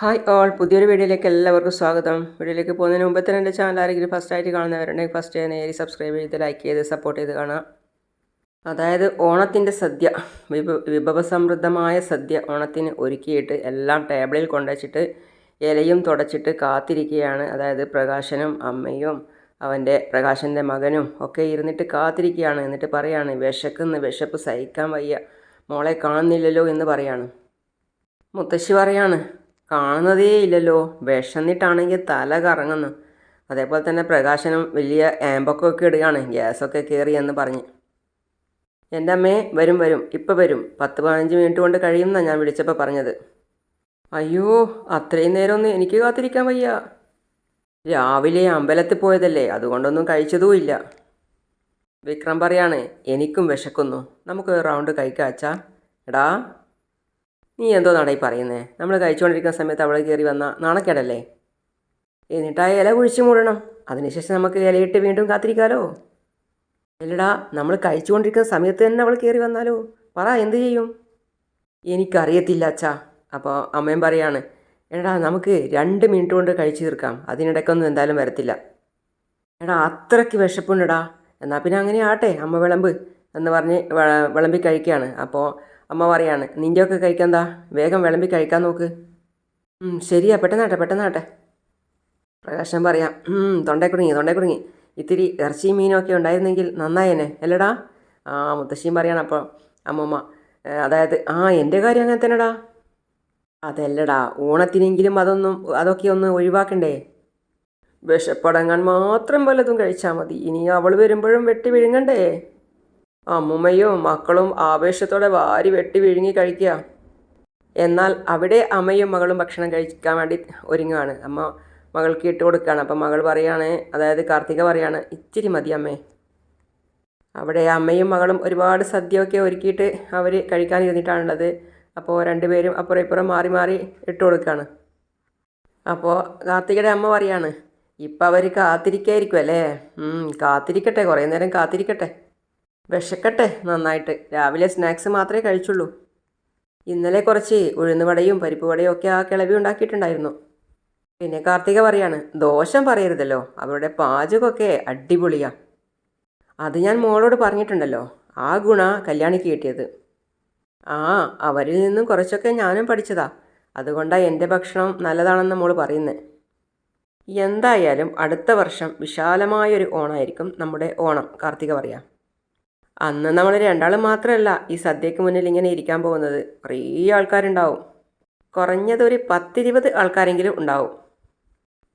Hi all പുതിയൊരു വീഡിയോയിലേക്ക് എല്ലാവർക്കും സ്വാഗതം. വീഡിയോയിലേക്ക് പോകുന്നതിന് മുമ്പ് തന്നെ എന്റെ ചാനൽ ആരെങ്കിലും ഫസ്റ്റ് ആയിട്ട് കാണുന്നവരുണ്ടെങ്കിൽ ഫസ്റ്റ് നേരി സബ്സ്ക്രൈബ് ചെയ്ത് ലൈക്ക് ചെയ്ത് സപ്പോർട്ട് ചെയ്ത് കാണാം. അതായത് ഓണത്തിന്റെ സദ്യ വിഭ വിഭവസമൃദ്ധമായ സദ്യ ഓണത്തിന് ഒരുക്കിയിട്ട് എല്ലാം ടേബിളിൽ കൊണ്ടുവച്ചിട്ട് ഇലയും തുടച്ചിട്ട് കാത്തിരിക്കുകയാണ്. അതായത് പ്രകാശനും അമ്മയും അവന്റെ പ്രകാശന്റെ മകനും ഒക്കെ ഇരുന്നിട്ട് കാത്തിരിക്കുകയാണ്. എന്നിട്ട് പറയാണ് വിശക്കുന്ന് വിശപ്പ് സഹിക്കാൻ വയ്യ. മോളെ കാണുന്നില്ലല്ലോ എന്ന് പറയാണ്. മുത്തശ്ശി പറയാണ് കാണുന്നതേ ഇല്ലല്ലോ. വിഷന്നിട്ടാണെങ്കിൽ തല കറങ്ങുന്നു. അതേപോലെ തന്നെ പ്രകാശനം വലിയ ആമ്പൊക്കെ ഇടുകയാണ്. ഗ്യാസൊക്കെ കയറി എന്ന് പറഞ്ഞ്. എന്റെ അമ്മേ വരും വരും. ഇപ്പം വരും. പത്ത് പതിനഞ്ച് മിനിറ്റ് കൊണ്ട് കഴിയുമെന്നാണ് ഞാൻ വിളിച്ചപ്പോൾ പറഞ്ഞത്. അയ്യോ അത്രയും നേരമൊന്നും എനിക്ക് കാത്തിരിക്കാൻ വയ്യ. രാവിലെ അമ്പലത്തിൽ പോയതല്ലേ. അതുകൊണ്ടൊന്നും കഴിച്ചതുമില്ല വിക്രം പറയാണ് എനിക്കും വിശക്കുന്നു. നമുക്ക് റൗണ്ട് കഴിക്കാച്ചാ എടാ നീ എന്തോ നടയി പറയുന്നേ? നമ്മൾ കഴിച്ചുകൊണ്ടിരിക്കുന്ന സമയത്ത് അവൾ കയറി വന്ന നാണക്കേടല്ലേ? എന്നിട്ട് ഇല കുഴിച്ചു മൂടണം. അതിനുശേഷം നമുക്ക് ഇലയിട്ട് വീണ്ടും കാത്തിരിക്കാലോ? എല്ലടാ നമ്മൾ കഴിച്ചുകൊണ്ടിരിക്കുന്ന സമയത്ത് തന്നെ അവൾ കയറി വന്നാലോ? പറ എന്ത് ചെയ്യും? എനിക്കറിയത്തില്ല അച്ഛാ. അപ്പോൾ അമ്മയും പറയാണ് എടാ നമുക്ക് രണ്ട് മിനിറ്റ് കൊണ്ട് കഴിച്ചു തീർക്കാം. അതിനിടയ്ക്കൊന്നും എന്തായാലും വരത്തില്ല. എടാ അത്രയ്ക്ക് വിശപ്പുണ്ടടാ. എന്നാൽ പിന്നെ അങ്ങനെ ആട്ടെ അമ്മ വിളമ്പ് എന്ന് പറഞ്ഞ് വിളമ്പി കഴിക്കുകയാണ് അപ്പോൾ അമ്മ പറയാണ് നിന്റെയൊക്കെ കഴിക്കാന്താ? വേഗം വിളമ്പി കഴിക്കാൻ നോക്ക്. ശരിയാ പെട്ടെന്നാട്ടെ പെട്ടെന്നാട്ടെ. പ്രകാശം പറയാം തൊണ്ടേ കുടുങ്ങി തൊണ്ടേ കുടുങ്ങി. ഇത്തിരി ഇറച്ചിയും മീനും ഒക്കെ ഉണ്ടായിരുന്നെങ്കിൽ നന്നായേനെ അല്ലടാ? ആ മുത്തശ്ശിയും പറയാണ് അപ്പോൾ അമ്മമ്മ അതായത് ആ എന്റെ കാര്യം അങ്ങനെ തന്നെടാ. അതല്ലടാ ഓണത്തിനെങ്കിലും അതൊന്നും അതൊക്കെ ഒന്ന് ഒഴിവാക്കണ്ടേ? വിശപ്പടങ്ങാൻ മാത്രം വല്ലതും കഴിച്ചാൽ മതി. ഇനി അവൾ വരുമ്പോഴും വെട്ടി വിഴുങ്ങണ്ടേ? അമ്മുമ്മയും മക്കളും ആവേശത്തോടെ വാരി വെട്ടി വിഴുങ്ങി കഴിക്കുക. എന്നാൽ അവിടെ അമ്മയും മകളും ഭക്ഷണം കഴിക്കാൻ വേണ്ടി ഒരുങ്ങുകയാണ്. അമ്മ മകൾക്ക് ഇട്ട് കൊടുക്കുകയാണ്. അപ്പം മകൾ പറയുകയാണ് അതായത് കാർത്തിക പറയുകയാണ് ഇച്ചിരി മതി അമ്മേ. അവിടെ അമ്മയും മകളും ഒരുപാട് സദ്യയൊക്കെ ഒരുക്കിയിട്ട് അവർ കഴിക്കാനിരുന്നിട്ടാണുള്ളത് അപ്പോൾ രണ്ടുപേരും അപ്പുറം ഇപ്പുറം മാറി മാറി ഇട്ട് കൊടുക്കുകയാണ്. അപ്പോൾ കാർത്തികയുടെ അമ്മ പറയാണ് ഇപ്പം അവർ കാത്തിരിക്കായിരിക്കും അല്ലേ? കാത്തിരിക്കട്ടെ കുറേ നേരം കാത്തിരിക്കട്ടെ. വിശക്കട്ടെ നന്നായിട്ട്. രാവിലെ സ്നാക്സ് മാത്രമേ കഴിച്ചുള്ളൂ. ഇന്നലെ കുറച്ച് ഉഴുന്നുവടയും പരിപ്പ് വടയും ഒക്കെ ആ കിളവി ഉണ്ടാക്കിയിട്ടുണ്ടായിരുന്നു. പിന്നെ കാർത്തിക പറയാണ് ദോഷം പറയരുതല്ലോ അവരുടെ പാചകമൊക്കെ അടിപൊളിയാ. അത് ഞാൻ മോളോട് പറഞ്ഞിട്ടുണ്ടല്ലോ ആ ഗുണ കല്യാണിക്ക് കിട്ടിയത്. ആ അവരിൽ നിന്നും കുറച്ചൊക്കെ ഞാനും പഠിച്ചതാ. അതുകൊണ്ടാണ് എന്റെ ഭക്ഷണം നല്ലതാണെന്ന് മോൾ പറയുന്നത് എന്തായാലും അടുത്ത വർഷം വിശാലമായൊരു ഓണമായിരിക്കും നമ്മുടെ ഓണം കാർത്തിക പറയാം. അന്ന് നമ്മൾ രണ്ടാളും മാത്രമല്ല ഈ സദ്യക്ക് മുന്നിൽ ഇങ്ങനെ ഇരിക്കാൻ പോകുന്നത്. കുറേ ആൾക്കാരുണ്ടാവും. കുറഞ്ഞതൊരു പത്തിരുപത് ആൾക്കാരെങ്കിലും ഉണ്ടാവും.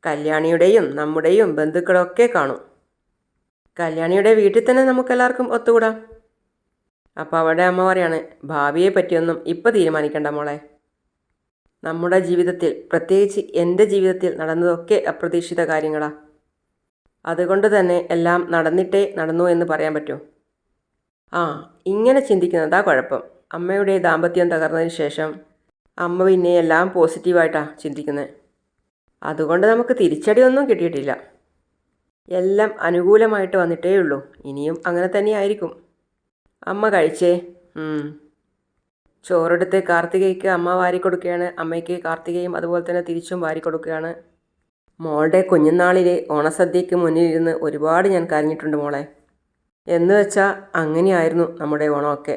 കല്യാണിയുടെയും നമ്മുടെയും ബന്ധുക്കളൊക്കെ കാണും. കല്യാണിയുടെ വീട്ടിൽ തന്നെ നമുക്കെല്ലാവർക്കും ഒത്തുകൂടാം. അപ്പോൾ അവിടെ അമ്മ പറയാണ് ഭാവിയെ പറ്റിയൊന്നും ഇപ്പം തീരുമാനിക്കണ്ട മോളെ. നമ്മുടെ ജീവിതത്തിൽ പ്രത്യേകിച്ച് എന്റെ ജീവിതത്തിൽ നടന്നതൊക്കെ അപ്രതീക്ഷിത കാര്യങ്ങളാണ് അതുകൊണ്ട് തന്നെ എല്ലാം നടന്നിട്ടേ നടന്നു എന്ന് പറയാൻ പറ്റൂ. ആ ഇങ്ങനെ ചിന്തിക്കുന്നതാ കുഴപ്പം. അമ്മയുടെ ദാമ്പത്യം തകർന്നതിന് ശേഷം അമ്മ പിന്നെ എല്ലാം പോസിറ്റീവായിട്ടാണ് ചിന്തിക്കുന്നത് അതുകൊണ്ട് നമുക്ക് തിരിച്ചടിയൊന്നും കിട്ടിയിട്ടില്ല. എല്ലാം അനുകൂലമായിട്ട് വന്നിട്ടേ ഉള്ളൂ ഇനിയും അങ്ങനെ തന്നെയായിരിക്കും അമ്മ കഴിച്ചേ. ചോറെടുത്ത് കാർത്തികയ്ക്ക് അമ്മ വാരി കൊടുക്കുകയാണ് അമ്മയ്ക്ക് കാർത്തികയും അതുപോലെ തന്നെ തിരിച്ചും വാരി കൊടുക്കുകയാണ് മോളുടെ കുഞ്ഞുനാളിലെ ഓണസദ്യയ്ക്ക് മുന്നിലിരുന്ന് ഒരുപാട് ഞാൻ കരഞ്ഞിട്ടുണ്ട് മോളെ. എന്ന് വെച്ചാൽ അങ്ങനെയായിരുന്നു നമ്മുടെ ഓണമൊക്കെ.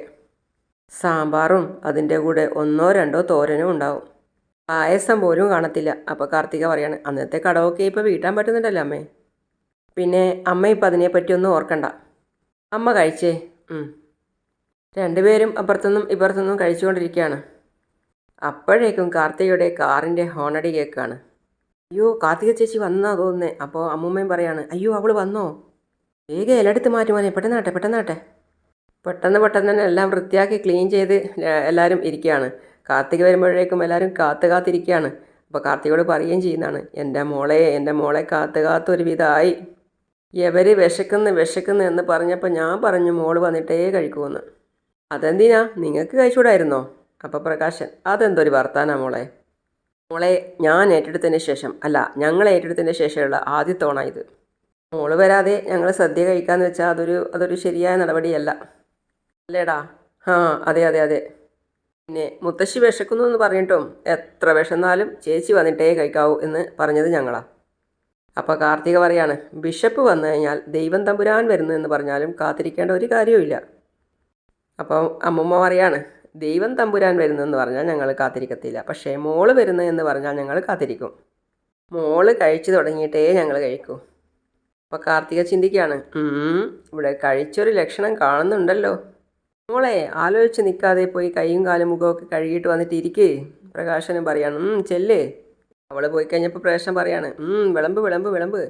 സാമ്പാറും അതിന്റെ കൂടെ ഒന്നോ രണ്ടോ തോരനും ഉണ്ടാവും. പായസം പോലും കാണത്തില്ല. അപ്പോൾ കാർത്തിക പറയാണ് അന്നത്തെ കടമൊക്കെ ഇപ്പോൾ വീട്ടാൻ പറ്റുന്നുണ്ടല്ലോ അമ്മേ. പിന്നെ അമ്മ ഇപ്പം അതിനെപ്പറ്റി ഒന്നും ഓർക്കണ്ട. അമ്മ കഴിച്ചേ. രണ്ടുപേരും അപ്പുറത്തുനിന്നും ഇപ്പുറത്തുനിന്നും കഴിച്ചുകൊണ്ടിരിക്കുകയാണ്. അപ്പോഴേക്കും കാർത്തികയുടെ കാറിന്റെ ഹോണടി കേൾക്കുകയാണ്. അയ്യോ കാർത്തിക ചേച്ചി വന്നാ തോന്നുന്നേ. അപ്പോൾ അമ്മൂമ്മയും പറയാണ് അയ്യോ അവൾ വന്നോ? വേഗം ഇലെടുത്ത് മാറ്റുവാനേ പെട്ടെന്നാട്ടെ പെട്ടെന്നാട്ടെ പെട്ടെന്ന് പെട്ടെന്ന് തന്നെ എല്ലാം വൃത്തിയാക്കി ക്ലീൻ ചെയ്ത് എല്ലാവരും ഇരിക്കുകയാണ്. കാർത്തിക് വരുമ്പോഴേക്കും എല്ലാവരും കാത്തു കാത്തിരിക്കുകയാണ്. അപ്പോൾ കാർത്തികയോട് പറയുകയും ചെയ്യുന്നതാണ് എന്റെ മോളെ എന്റെ മോളെ കാത്തു കാത്ത് ഒരു വിധമായി എവർ വിശക്കുന്നു വിശക്കുന്നു എന്ന് പറഞ്ഞപ്പോൾ ഞാൻ പറഞ്ഞു മോൾ വന്നിട്ടേ കഴിക്കുമെന്ന് അതെന്തിനാ? നിങ്ങൾക്ക് കഴിച്ചുകൂടായിരുന്നോ? അപ്പോൾ പ്രകാശൻ അതെന്തൊരു വർത്താനാ മോളെ? മോളെ ഞാൻ ഏറ്റെടുത്തതിന് ശേഷം അല്ല ഞങ്ങൾ ഏറ്റെടുത്തതിന് ശേഷമുള്ള ആദ്യത്തോണ ഇത്. മോൾ വരാതെ ഞങ്ങൾ സദ്യ കഴിക്കാന്ന് വെച്ചാൽ അതൊരു അതൊരു ശരിയായ നടപടിയല്ല. അല്ലേടാ? ആ അതെ അതെ അതെ. പിന്നെ മുത്തശ്ശി വിശക്കുന്നു എന്ന് പറഞ്ഞിട്ടും എത്ര വിശന്നാലും ചേച്ചി വന്നിട്ടേ കഴിക്കാവൂ എന്ന് പറഞ്ഞത് ഞങ്ങളാ. അപ്പോൾ കാർത്തിക പറയാണ് ബിഷപ്പ് വന്നു കഴിഞ്ഞാൽ ദൈവം തമ്പുരാൻ വരുന്നു എന്ന് പറഞ്ഞാലും കാത്തിരിക്കേണ്ട ഒരു കാര്യവുമില്ല അപ്പോൾ അമ്മമ്മ പറയാണ് ദൈവം തമ്പുരാൻ വരുന്നു എന്ന് പറഞ്ഞാൽ ഞങ്ങൾ കാത്തിരിക്കത്തില്ല. പക്ഷേ മോൾ വരുന്നു എന്ന് പറഞ്ഞാൽ ഞങ്ങൾ കാത്തിരിക്കും. മോൾ കഴിച്ചു തുടങ്ങിയിട്ടേ ഞങ്ങൾ കഴിക്കൂ. അപ്പോൾ കാർത്തിക ചിന്തിക്കുകയാണ് "ഉം, ഇവിടെ കഴിച്ചൊരു ലക്ഷണം കാണുന്നുണ്ടല്ലോ. മോളെ ആലോചിച്ച് നിൽക്കാതെ പോയി കൈയും കാലും മുഖമൊക്കെ കഴുകിയിട്ട് വന്നിട്ട് ഇരിക്കേ. പ്രകാശനും പറയാണ് ചെല്ലേ. അവൾ പോയി കഴിഞ്ഞപ്പോൾ പ്രകാശൻ പറയാണ് "ഉം, വിളമ്പ് വിളമ്പ് വിളമ്പ്.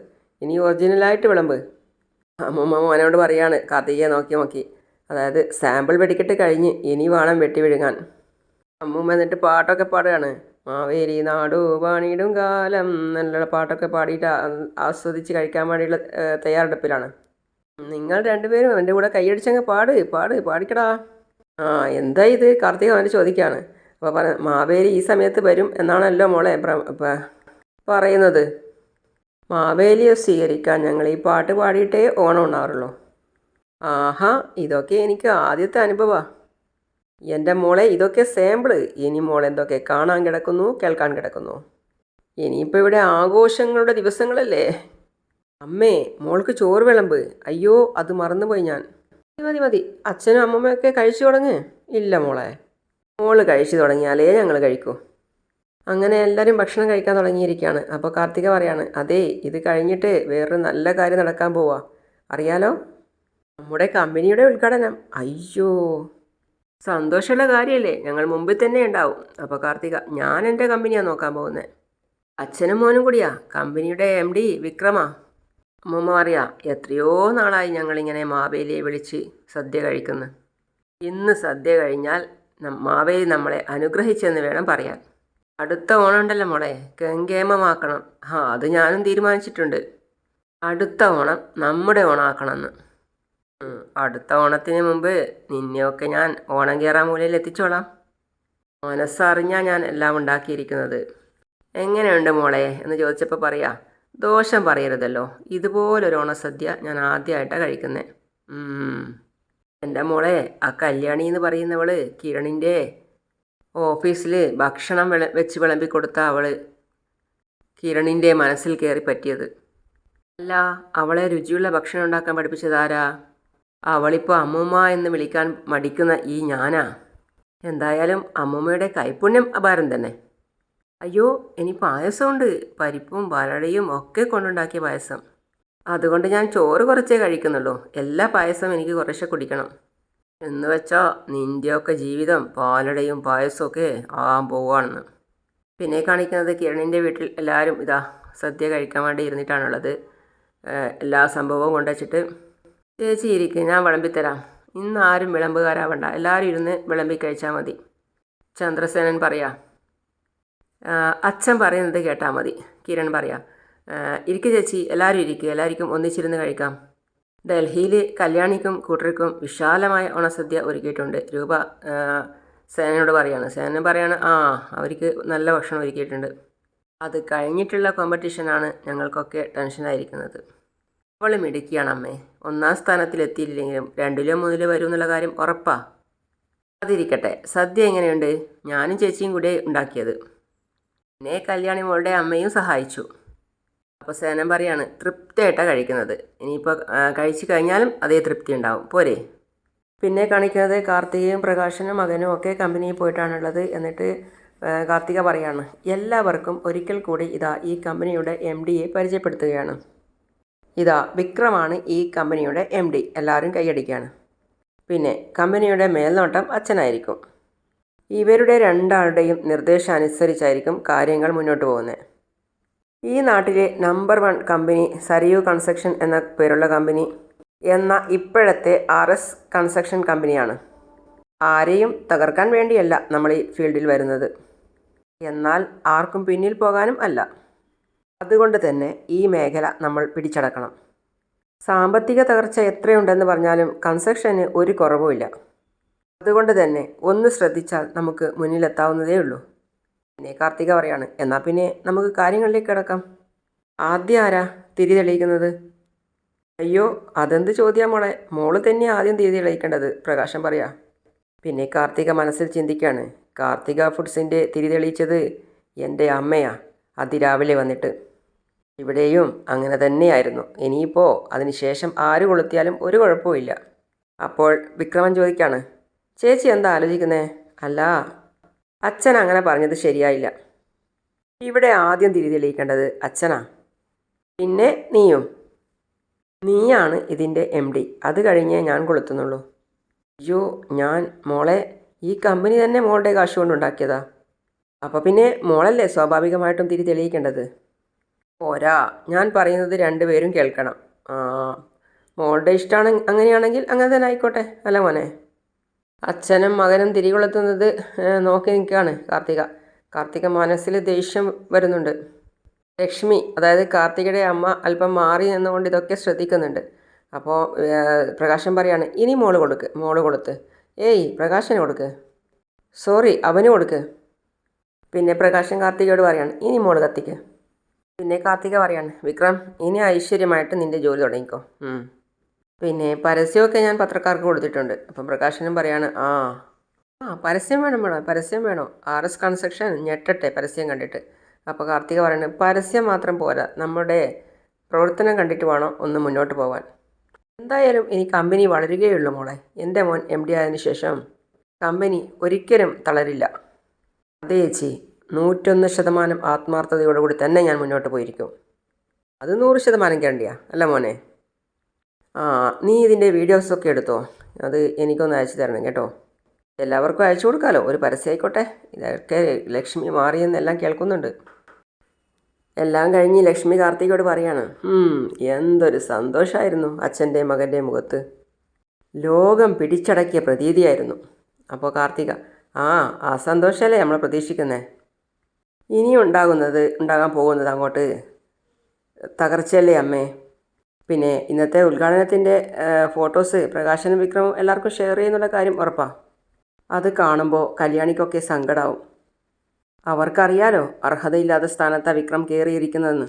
ഇനി ഒറിജിനലായിട്ട് വിളമ്പ്. അമ്മമ്മ മോനോട് പറയാണ് കാർത്തികയെ നോക്കി നോക്കി. അതായത് സാമ്പിൾ വെടിക്കെട്ട് കഴിഞ്ഞ് ഇനി വേണം വെട്ടി വിഴുങ്ങാൻ. അമ്മൂമ്മ എന്നിട്ട് പാട്ടൊക്കെ പാടുകയാണ്. മാവേലി നാടു പാണിയിടും കാലം. നല്ല പാട്ടൊക്കെ പാടിയിട്ട് ആസ്വദിച്ച് കഴിക്കാൻ വേണ്ടിയുള്ള തയ്യാറെടുപ്പിലാണ്. നിങ്ങൾ രണ്ടുപേരും എന്റെ കൂടെ കൈയടിച്ചങ്ങ് പാട് പാട് പാടിക്കടാ. ആ എന്താ ഇത്? കാർത്തിക അവന്റെ ചോദിക്കുകയാണ്. അപ്പോൾ പറ മാവേലി ഈ സമയത്ത് വരും എന്നാണല്ലോ മോളെ പറയുന്നത്. മാവേലിയെ സ്വീകരിക്കാൻ ഞങ്ങൾ ഈ പാട്ട് പാടിയിട്ടേ ഓണം ഉണ്ടാവാറുള്ളൂ ആഹാ ഇതൊക്കെ എനിക്ക് ആദ്യത്തെ അനുഭവമാണ് എന്റെ മോളെ ഇതൊക്കെ സാമ്പിൾ ഇനി മോൾ എന്തൊക്കെ കാണാൻ കിടക്കുന്നു കേൾക്കാൻ കിടക്കുന്നു. ഇനിയിപ്പോൾ ഇവിടെ ആഘോഷങ്ങളുടെ ദിവസങ്ങളല്ലേ? അമ്മേ മോൾക്ക് ചോറ് വിളമ്പ്. അയ്യോ അത് മറന്നുപോയി ഞാൻ. മതി മതി മതി. അച്ഛനും അമ്മമ്മയൊക്കെ കഴിച്ചു തുടങ്ങ്. ഇല്ല മോളെ. മോൾ കഴിച്ചു തുടങ്ങിയാലേ ഞങ്ങൾ കഴിക്കൂ. അങ്ങനെ എല്ലാവരും ഭക്ഷണം കഴിക്കാൻ തുടങ്ങിയിരിക്കുകയാണ് അപ്പോൾ കാർത്തിക പറയാണ് അതേ ഇത് കഴിഞ്ഞിട്ട് വേറൊരു നല്ല കാര്യം നടക്കാൻ പോവാ. അറിയാലോ? നമ്മുടെ കമ്പനിയുടെ ഉദ്ഘാടനം. അയ്യോ. സന്തോഷമുള്ള കാര്യമല്ലേ? ഞങ്ങൾ മുമ്പിൽ തന്നെ ഉണ്ടാവും. അപ്പോൾ കാർത്തിക ഞാൻ എന്റെ കമ്പനിയാണ് നോക്കാൻ പോകുന്നത്. അച്ഛനും മോനും കൂടിയാ. കമ്പനിയുടെ എം ഡി വിക്രമാ. അമ്മമ്മ അറിയാം എത്രയോ നാളായി ഞങ്ങളിങ്ങനെ മാവേലിയെ വിളിച്ച് സദ്യ കഴിക്കുന്നു. ഇന്ന് സദ്യ കഴിഞ്ഞാൽ മാവേലി നമ്മളെ അനുഗ്രഹിച്ചെന്ന് വേണം പറയാൻ. അടുത്ത ഓണം ഉണ്ടല്ലോ മോളെ. കെങ്കേമമാക്കണം ആ അത് ഞാനും തീരുമാനിച്ചിട്ടുണ്ട്. അടുത്ത ഓണം നമ്മുടെ ഓണമാക്കണമെന്ന് അടുത്ത ഓണത്തിന് മുമ്പ് നിന്നെയൊക്കെ ഞാൻ ഓണം കയറാൻ മൂലയിൽ എത്തിച്ചോളാം. മനസ്സറിഞ്ഞാ ഞാൻ എല്ലാം ഉണ്ടാക്കിയിരിക്കുന്നത്. എങ്ങനെയുണ്ട് മോളെ? എന്ന് ചോദിച്ചപ്പോൾ പറയാ ദോഷം പറയരുതല്ലോ. ഇതുപോലൊരു ഓണസദ്യ ഞാൻ ആദ്യമായിട്ടാണ് കഴിക്കുന്നത് എന്റെ മോളെ ആ കല്യാണി എന്ന് പറയുന്നവൾ കിരണിന്റെ ഓഫീസിൽ ഭക്ഷണം വിള വെച്ച് വിളമ്പി കൊടുത്ത അവൾ കിരണിന്റെ മനസ്സിൽ കയറി പറ്റിയത്. അല്ല അവളെ രുചിയുള്ള ഭക്ഷണം ഉണ്ടാക്കാൻ പഠിപ്പിച്ചതാരാ അവളിപ്പോൾ അമ്മൂമ്മ എന്ന് വിളിക്കാൻ മടിക്കുന്ന ഈ ഞാനാ? എന്തായാലും അമ്മൂമ്മയുടെ കൈപുണ്യം അപാരം തന്നെ. അയ്യോ ഇനി പായസമുണ്ട്. പരിപ്പും വരടയും ഒക്കെ കൊണ്ടുണ്ടാക്കിയ പായസം. അതുകൊണ്ട് ഞാൻ ചോറ് കുറച്ചേ കഴിക്കുന്നുള്ളൂ. എല്ലാ പായസവും എനിക്ക് കുറേശ്ശെ കുടിക്കണം. എന്ന് വെച്ചാൽ നിന്റെയൊക്കെ ജീവിതം പാലടയും പായസവും ഒക്കെ ആകാൻ പോവുകയാണെന്ന്. പിന്നെ കാണിക്കുന്നത് കിരണിന്റെ വീട്ടിൽ എല്ലാവരും ഇതാ സദ്യ കഴിക്കാൻ വേണ്ടി ഇരുന്നിട്ടാണുള്ളത്. എല്ലാ സംഭവവും കൊണ്ടുവച്ചിട്ട് ചേച്ചി ഇരിക്കും ഞാൻ വിളമ്പിത്തരാം ഇന്ന് ആരും വിളമ്പുകാരാവണ്ട. എല്ലാവരും ഇരുന്ന് വിളമ്പി കഴിച്ചാൽ മതി. ചന്ദ്രസേനൻ പറയാ. അച്ഛൻ പറയുന്നത് കേട്ടാൽ മതി. കിരൺ പറയാ. ഇരിക്കു ചേച്ചി എല്ലാവരും ഇരിക്കുക എല്ലാവർക്കും ഒന്നിച്ചിരുന്ന് കഴിക്കാം. ഡൽഹിയിൽ കല്യാണിക്കും കൂട്ടർക്കും വിശാലമായ ഓണസദ്യ ഒരുക്കിയിട്ടുണ്ട്. രൂപ സേനയോട് പറയാണ്. സേനൻ പറയാണ് ആ അവർക്ക് നല്ല ഭക്ഷണം ഒരുക്കിയിട്ടുണ്ട്. അത് കഴിഞ്ഞിട്ടുള്ള കോമ്പറ്റീഷനാണ് ഞങ്ങൾക്കൊക്കെ ടെൻഷനായിരിക്കുന്നത് അവൾ മിടുക്കിയാണ് അമ്മേ. ഒന്നാം സ്ഥാനത്തിലെത്തിയില്ലെങ്കിലും രണ്ടിലോ മൂന്നിലോ വരും എന്നുള്ള കാര്യം ഉറപ്പാ. അതിരിക്കട്ടെ സദ്യ എങ്ങനെയുണ്ട്? ഞാനും ചേച്ചിയും കൂടെ ഉണ്ടാക്കിയത്. പിന്നെ കല്യാണി മോളുടെ അമ്മയും സഹായിച്ചു. അപ്പോൾ സേനം പറയാണ് തൃപ്തിയായിട്ടാണ് കഴിക്കുന്നത്. ഇനിയിപ്പോൾ കഴിച്ചു കഴിഞ്ഞാലും അതേ തൃപ്തി ഉണ്ടാവും. പോരെ. പിന്നെ കാണിക്കുന്നത് കാർത്തികയും പ്രകാശനും മകനും ഒക്കെ കമ്പനിയിൽ പോയിട്ടാണുള്ളത് എന്നിട്ട് കാർത്തിക പറയാണ് എല്ലാവർക്കും ഒരിക്കൽ കൂടി ഇതാ ഈ കമ്പനിയുടെ എം ഡിയെ പരിചയപ്പെടുത്തുകയാണ്. ഇതാ വിക്രമാണ് ഈ കമ്പനിയുടെ എം ഡി എല്ലാവരും കൈയടിക്കുകയാണ് പിന്നെ കമ്പനിയുടെ മേൽനോട്ടം അച്ഛനായിരിക്കും. ഇവരുടെ രണ്ടാളുടെയും നിർദ്ദേശം അനുസരിച്ചായിരിക്കും കാര്യങ്ങൾ മുന്നോട്ട് പോകുന്നത്. ഈ നാട്ടിലെ number one company Sariyu construction എന്ന പേരുള്ള കമ്പനി എന്ന ഇപ്പോഴത്തെ ആർ എസ് കൺസ്ട്രക്ഷൻ കമ്പനിയാണ് ആരെയും തകർക്കാൻ വേണ്ടിയല്ല നമ്മൾ ഈ ഫീൽഡിൽ വരുന്നത്. എന്നാൽ ആർക്കും പിന്നിൽ പോകാനും അല്ല. അതുകൊണ്ട് തന്നെ ഈ മേഖല നമ്മൾ പിടിച്ചടക്കണം. സാമ്പത്തിക തകർച്ച എത്രയുണ്ടെന്ന് പറഞ്ഞാലും കൺസ്ട്രക്ഷന് ഒരു കുറവുമില്ല അതുകൊണ്ട് തന്നെ ഒന്ന് ശ്രദ്ധിച്ചാൽ നമുക്ക് മുന്നിലെത്താവുന്നതേ ഉള്ളൂ. പിന്നെ കാർത്തിക പറയാണ് എന്നാൽ പിന്നെ നമുക്ക് കാര്യങ്ങളിലേക്ക് കിടക്കാം. ആദ്യം ആരാ തിരി തെളിയിക്കുന്നത്? അയ്യോ അതെന്ത് ചോദ്യം മോളെ? മോൾ തന്നെ ആദ്യം തിരി തെളിയിക്കേണ്ടത് പ്രകാശം പറയാ. പിന്നെ കാർത്തിക മനസ്സിൽ ചിന്തിക്കുകയാണ് കാർത്തിക ഫുഡ്സിന്റെ തിരി തെളിയിച്ചത് എന്റെ അമ്മയാ അതിരാവിലെ വന്നിട്ട്. ഇവിടെയും അങ്ങനെ തന്നെയായിരുന്നു. ഇനിയിപ്പോൾ അതിനുശേഷം ആര് കൊളുത്തിയാലും ഒരു കുഴപ്പമില്ല അപ്പോൾ വിക്രമൻ ചോദിക്കാണ് ചേച്ചി എന്താ ആലോചിക്കുന്നേ? അല്ല അച്ഛൻ അങ്ങനെ പറഞ്ഞത് ശരിയായില്ല. ഇവിടെ ആദ്യം തിരി തെളിയിക്കേണ്ടത് അച്ഛനാ. പിന്നെ നീയും. നീയാണ് ഇതിന്റെ എം ഡി. അത് കഴിഞ്ഞേ ഞാൻ കൊളുത്തുന്നുള്ളൂ. അയ്യോ ഞാൻ മോളെ ഈ കമ്പനി തന്നെ മോളുടെ കാശ് കൊണ്ടുണ്ടാക്കിയതാ. അപ്പോൾ പിന്നെ മോളല്ലേ സ്വാഭാവികമായിട്ടും തിരി തെളിയിക്കേണ്ടത്? പോരാ. ഞാൻ പറയുന്നത് രണ്ടുപേരും കേൾക്കണം. ആ മോളുടെ ഇഷ്ടമാണ് അങ്ങനെയാണെങ്കിൽ അങ്ങനെ തന്നെ ആയിക്കോട്ടെ അല്ല മോനെ? അച്ഛനും മകനും തിരികൊളുത്തുന്നത് നോക്കി നിൽക്കുകയാണ് കാർത്തിക. കാർത്തിക മനസ്സിൽ ദേഷ്യം വരുന്നുണ്ട്. ലക്ഷ്മി അതായത് കാർത്തികയുടെ അമ്മ അല്പം മാറി നിന്നുകൊണ്ട് ഇതൊക്കെ ശ്രദ്ധിക്കുന്നുണ്ട്. അപ്പോൾ പ്രകാശൻ പറയാണ് ഇനി മോൾ കൊടുക്ക് മോൾ കൊടുത്ത്. ഏയ് പ്രകാശന് കൊടുക്ക്. സോറി അവന് കൊടുക്ക്. പിന്നെ പ്രകാശൻ കാർത്തികയോട് പറയാണ് ഇനി മോൾ കത്തിക്ക്. പിന്നെ കാർത്തിക പറയാണ് വിക്രം ഇനി ഐശ്വര്യമായിട്ട് നിന്റെ ജോലി തുടങ്ങിക്കോ. പിന്നെ പരസ്യമൊക്കെ ഞാൻ പത്രക്കാർക്ക് കൊടുത്തിട്ടുണ്ട്. അപ്പം പ്രകാശനും പറയാണ് ആ ആ പരസ്യം വേണം വേണം പരസ്യം വേണോ. ആർ എസ് കൺസ്ട്രക്ഷൻ ഞെട്ടട്ടെ പരസ്യം കണ്ടിട്ട്. അപ്പോൾ കാർത്തിക പറയുന്നത് പരസ്യം മാത്രം പോരാ നമ്മുടെ പ്രവർത്തനം കണ്ടിട്ട് വേണം ഒന്ന് മുന്നോട്ട് പോകാൻ എന്തായാലും ഇനി കമ്പനി വളരുകയുള്ളൂ മോളെ. എന്റെ മോൻ എം ഡി ആയതിനു ശേഷം കമ്പനി ഒരിക്കലും തളരില്ല. അതേ ചേച്ചി. നൂറ്റൊന്ന് ശതമാനം ആത്മാർത്ഥതയോടുകൂടി തന്നെ ഞാൻ മുന്നോട്ട് പോയിരിക്കും. അത് നൂറ് ശതമാനം കേണ്ടിയാ അല്ല മോനെ? ആ നീ ഇതിന്റെ വീഡിയോസൊക്കെ എടുത്തോ? അത് എനിക്കൊന്ന് അയച്ചു തരണം കേട്ടോ. എല്ലാവർക്കും അയച്ചു കൊടുക്കാമല്ലോ ഒരു പരസ്യം ആയിക്കോട്ടെ ഇതൊക്കെ ലക്ഷ്മി മാറിയെന്നെല്ലാം കേൾക്കുന്നുണ്ട്. എല്ലാം കഴിഞ്ഞ് ലക്ഷ്മി കാർത്തികയോട് പറയാണ് "ഹും, എന്തൊരു സന്തോഷമായിരുന്നു അച്ഛന്റെ മകന്റെ മുഖത്ത്. ലോകം പിടിച്ചടക്കിയ പ്രതീതിയായിരുന്നു. അപ്പോൾ കാർത്തിക ആ ആ സന്തോഷമല്ലേ നമ്മൾ പ്രതീക്ഷിക്കുന്നത് ഇനി ഉണ്ടാകുന്നത് ഉണ്ടാകാൻ പോകുന്നത് അങ്ങോട്ട്. തകർച്ചയല്ലേ അമ്മേ? പിന്നെ ഇന്നത്തെ ഉദ്ഘാടനത്തിന്റെ ഫോട്ടോസ് പ്രകാശനും വിക്രമം എല്ലാവർക്കും ഷെയർ ചെയ്യുന്നുള്ള കാര്യം ഉറപ്പാണ് അത് കാണുമ്പോൾ കല്യാണിക്കൊക്കെ സങ്കടമാവും അവർക്കറിയാലോ അർഹതയില്ലാത്ത സ്ഥാനത്താണ് വിക്രം കയറിയിരിക്കുന്നതെന്ന്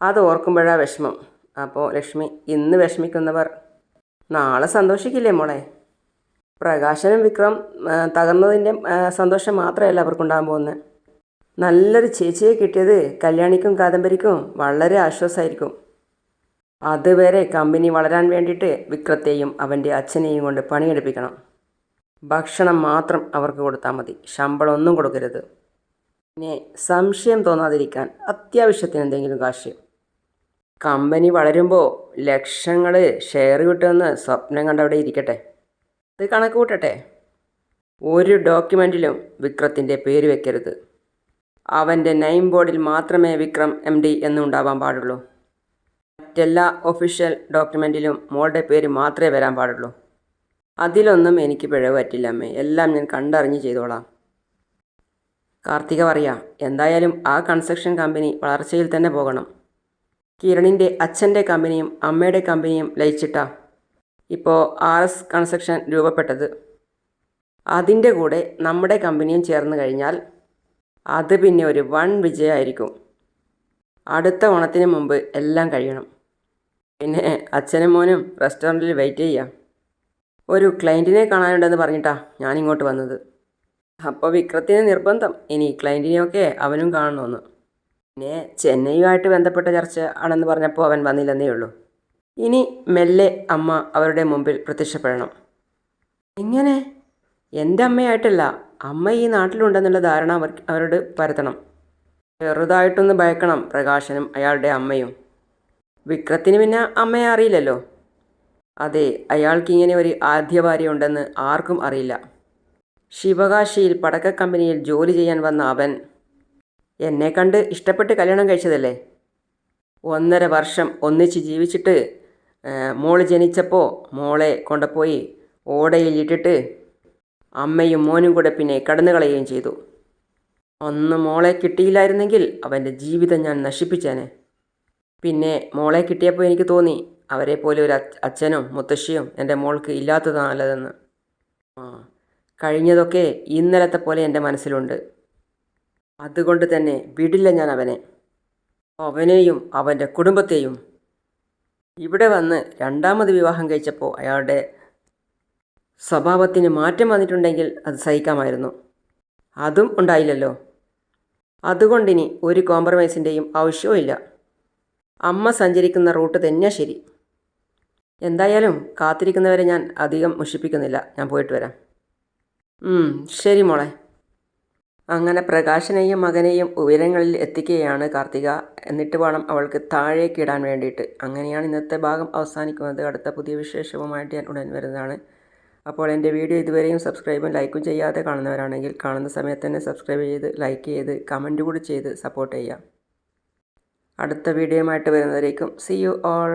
അത് ഓർക്കുമ്പോഴാ വിഷമം. അപ്പോൾ ലക്ഷ്മി ഇന്ന് വിഷമിക്കുന്നവർ നാളെ സന്തോഷിക്കില്ലേ മോളെ? പ്രകാശനും വിക്രം തകർന്നതിന്റെ സന്തോഷം മാത്രമല്ല അവർക്കുണ്ടാകാൻ പോകുന്നത്. നല്ലൊരു ചേച്ചിയെ കിട്ടിയത് കല്യാണിക്കും കാദംബരിക്കും വളരെ ആശ്വാസമായിരിക്കും. അതുവരെ കമ്പനി വളരാൻ വേണ്ടിയിട്ട് വിക്രത്തെയും അവന്റെ അച്ഛനെയും കൊണ്ട് പണിയെടുപ്പിക്കണം. ഭക്ഷണം മാത്രം അവർക്ക് കൊടുത്താൽ മതി. ശമ്പളം ഒന്നും കൊടുക്കരുത്. പിന്നെ സംശയം തോന്നാതിരിക്കാൻ അത്യാവശ്യത്തിന് എന്തെങ്കിലും കാശ്. കമ്പനി വളരുമ്പോൾ ലക്ഷങ്ങൾ ഷെയർ കിട്ടുമെന്ന് സ്വപ്നം കണ്ടവിടെ ഇരിക്കട്ടെ. അത് കണക്ക് കൂട്ടട്ടെ. ഒരു ഡോക്യുമെന്റിലും വിക്രത്തിന്റെ പേര് വെക്കരുത്. അവന്റെ നെയിം ബോർഡിൽ മാത്രമേ വിക്രം എം ഡി എന്നുണ്ടാവാൻ പാടുള്ളൂ. മറ്റെല്ലാ ഒഫീഷ്യൽ ഡോക്യുമെന്റിലും മോളുടെ പേര് മാത്രമേ വരാൻ പാടുള്ളൂ. അതിലൊന്നും എനിക്ക് പിഴവ് പറ്റില്ല അമ്മേ. എല്ലാം ഞാൻ കണ്ടറിഞ്ഞ് ചെയ്തോളാം. കാർത്തിക പറയാ എന്തായാലും ആ കൺസ്ട്രക്ഷൻ കമ്പനി വളർച്ചയിൽ തന്നെ പോകണം. കിരണിന്റെ അച്ഛന്റെ കമ്പനിയും അമ്മയുടെ കമ്പനിയും ലയിച്ചിട്ടാ ഇപ്പോൾ ആർ എസ് കൺസ്ട്രക്ഷൻ രൂപപ്പെട്ടത്. അതിന്റെ കൂടെ നമ്മുടെ കമ്പനിയും ചേർന്ന് കഴിഞ്ഞാൽ അത് പിന്നെ ഒരു വൺ വിജയമായിരിക്കും. അടുത്ത ഓണത്തിന് മുമ്പ് എല്ലാം കഴിയണം. പിന്നെ അച്ഛനും മോനും റെസ്റ്റോറന്റിൽ വെയിറ്റ് ചെയ്യാം. ഒരു ക്ലയന്റിനെ കാണാനുണ്ടെന്ന് പറഞ്ഞിട്ടാ ഞാനിങ്ങോട്ട് വന്നത്. അപ്പോൾ വിക്രത്തിന് നിർബന്ധം. ഇനി ക്ലയന്റിനെയൊക്കെ അവനും കാണണമെന്ന് പിന്നെ ചെന്നൈയുമായിട്ട് ബന്ധപ്പെട്ട ചർച്ച ആണെന്ന് പറഞ്ഞപ്പോൾ അവൻ വന്നില്ലെന്നേ ഉള്ളൂ. ഇനി മെല്ലെ അമ്മ അവരുടെ മുമ്പിൽ പ്രത്യക്ഷപ്പെടണം. എങ്ങനെ? എന്റെ അമ്മയായിട്ടല്ല അമ്മ ഈ നാട്ടിലുണ്ടെന്നുള്ള ധാരണ അവർ അവരോട് പരത്തണം. ചെറുതായിട്ടൊന്ന് ഭയക്കണം പ്രകാശനും അയാളുടെ അമ്മയും. വിക്രത്തിന് പിന്നെ അമ്മയെ അറിയില്ലല്ലോ. അതെ അയാൾക്കിങ്ങനെ ഒരു ആദ്യ ഭാര്യ ഉണ്ടെന്ന് ആർക്കും അറിയില്ല. ശിവകാശിയിൽ പടക്ക കമ്പനിയിൽ ജോലി ചെയ്യാൻ വന്ന അവൻ എന്നെ കണ്ട് ഇഷ്ടപ്പെട്ട് കല്യാണം കഴിച്ചതല്ലേ? ഒന്നര വർഷം ഒന്നിച്ച് ജീവിച്ചിട്ട് മോൾ ജനിച്ചപ്പോൾ മോളെ കൊണ്ടുപോയി ഓടയിൽ ഇട്ടിട്ട് അമ്മയും മോനും കൂടെ പിന്നെ കടന്നു കളയുകയും ചെയ്തു. ഒന്ന് മോളെ കിട്ടിയില്ലായിരുന്നെങ്കിൽ അവന്റെ ജീവിതം ഞാൻ നശിപ്പിച്ചേനെ. പിന്നെ മോളെ കിട്ടിയപ്പോൾ എനിക്ക് തോന്നി അവരെ പോലെ ഒരു അച്ഛനും മുത്തശ്ശിയും എന്റെ മോൾക്ക് ഇല്ലാത്തതാണ് നല്ലതെന്ന്. ആ കഴിഞ്ഞതൊക്കെ ഇന്നലത്തെ പോലെ എന്റെ മനസ്സിലുണ്ട്. അതുകൊണ്ട് തന്നെ വിടില്ല ഞാൻ അവനെ. അവനെയും അവന്റെ കുടുംബത്തെയും. ഇവിടെ വന്ന് രണ്ടാമത് വിവാഹം കഴിച്ചപ്പോൾ അയാളുടെ സ്വഭാവത്തിന് മാറ്റം വന്നിട്ടുണ്ടെങ്കിൽ അത് സഹിക്കാമായിരുന്നു. അതും ഉണ്ടായില്ലല്ലോ. അതുകൊണ്ടിനി ഒരു കോംപ്രമൈസിന്റെയും ആവശ്യവുമില്ല. അമ്മ സഞ്ചരിക്കുന്ന റൂട്ട് തന്നെയാണ് ശരി. എന്തായാലും കാത്തിരിക്കുന്നവരെ ഞാൻ അധികം മുഷിപ്പിക്കുന്നില്ല. ഞാൻ പോയിട്ട് വരാം. ശരി മോളെ. അങ്ങനെ പ്രകാശനെയും മകനെയും ഉയരങ്ങളിൽ എത്തിക്കുകയാണ് കാർത്തിക. എന്നിട്ട് വേണം അവൾക്ക് താഴേക്കിടാൻ വേണ്ടിയിട്ട്. അങ്ങനെയാണ് ഇന്നത്തെ ഭാഗം അവസാനിക്കുന്നത്. അടുത്ത പുതിയ വിശേഷവുമായിട്ട് ഞാൻ ഉടൻ വരുന്നതാണ്. അപ്പോൾ എന്റെ വീഡിയോ ഇതുവരെയും സബ്സ്ക്രൈബും ലൈക്കും ചെയ്യാതെ കാണുന്നവരാണെങ്കിൽ കാണുന്ന സമയത്ത് തന്നെ സബ്സ്ക്രൈബ് ചെയ്ത് ലൈക്ക് ചെയ്ത് കമന്റ് കൂടി ചെയ്ത് സപ്പോർട്ട് ചെയ്യാം അടുത്ത വീഡിയോയുമായിട്ട് വരുന്നവരേക്കും സി യു ഓൾ.